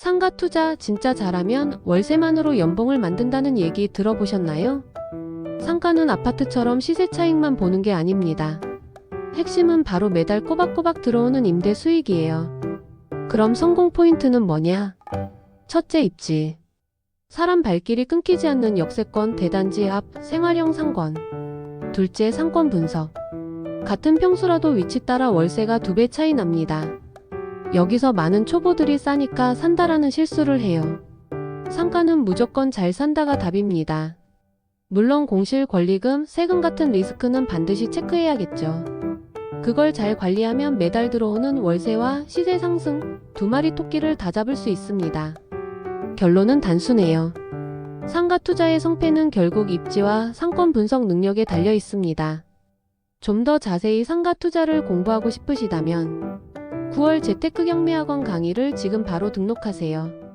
상가 투자 진짜 잘하면 월세만으로 연봉을 만든다는 얘기 들어보셨나요? 상가는 아파트처럼 시세 차익만 보는 게 아닙니다. 핵심은 바로 매달 꼬박꼬박 들어오는 임대 수익이에요. 그럼 성공 포인트는 뭐냐? 첫째 입지. 사람 발길이 끊기지 않는 역세권 대단지 앞 생활형 상권. 둘째 상권 분석. 같은 평수라도 위치 따라 월세가 두 배 차이 납니다. 여기서 많은 초보들이 싸니까 산다라는 실수를 해요. 상가는 무조건 잘 산다가 답입니다. 물론 공실 권리금, 세금 같은 리스크는 반드시 체크해야겠죠. 그걸 잘 관리하면 매달 들어오는 월세와 시세 상승 두 마리 토끼를 다 잡을 수 있습니다. 결론은 단순해요. 상가 투자의 성패는 결국 입지와 상권 분석 능력에 달려 있습니다. 좀 더 자세히 상가 투자를 공부하고 싶으시다면 9월 재테크 경매학원 강의를 지금 바로 등록하세요.